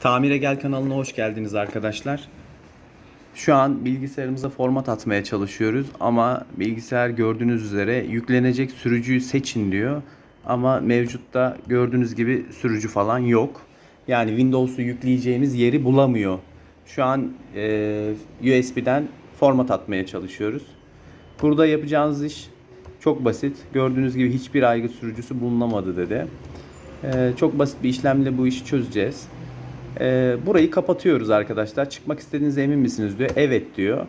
Tamire Gel kanalına hoş geldiniz arkadaşlar. Şu an bilgisayarımıza format atmaya çalışıyoruz ama bilgisayar gördüğünüz üzere yüklenecek sürücüyü seçin diyor. Ama mevcutta gördüğünüz gibi sürücü falan yok. Yani Windows'u yükleyeceğimiz yeri bulamıyor. Şu an e, USB'den format atmaya çalışıyoruz. Burada yapacağınız iş çok basit. Gördüğünüz gibi hiçbir aygıt sürücüsü bulunamadı dedi. E, çok basit bir işlemle bu işi çözeceğiz. Ee, burayı kapatıyoruz arkadaşlar. Çıkmak istediğinize emin misiniz diyor. Evet diyor.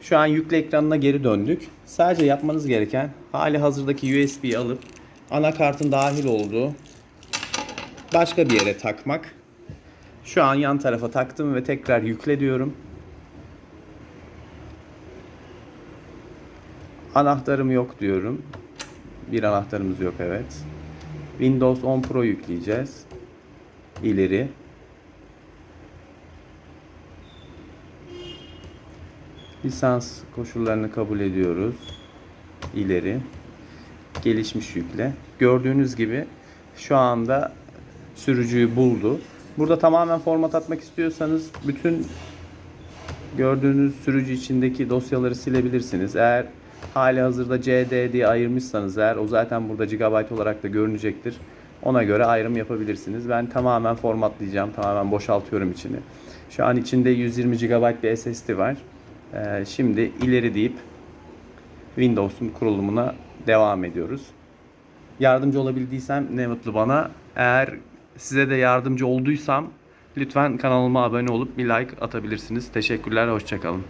Şu an yükle ekranına geri döndük. Sadece yapmanız gereken hali hazırdaki USB'yi alıp anakartın dahil olduğu başka bir yere takmak. Şu an yan tarafa taktım ve tekrar yükle diyorum. Anahtarım yok diyorum. Bir anahtarımız yok evet. Windows 10 Pro yükleyeceğiz. İleri. Lisans koşullarını kabul ediyoruz. İleri. Gelişmiş yükle. Gördüğünüz gibi şu anda sürücüyü buldu. Burada tamamen format atmak istiyorsanız bütün gördüğünüz sürücü içindeki dosyaları silebilirsiniz. Eğer hali hazırda CD diye ayırmışsanız eğer o zaten burada GB olarak da görünecektir. Ona göre ayrım yapabilirsiniz. Ben tamamen formatlayacağım. Tamamen boşaltıyorum içini. Şu an içinde 120 GB bir SSD var. Ee, şimdi ileri deyip Windows'un kurulumuna devam ediyoruz. Yardımcı olabildiysem ne mutlu bana. Eğer size de yardımcı olduysam lütfen kanalıma abone olup bir like atabilirsiniz. Teşekkürler, hoşçakalın.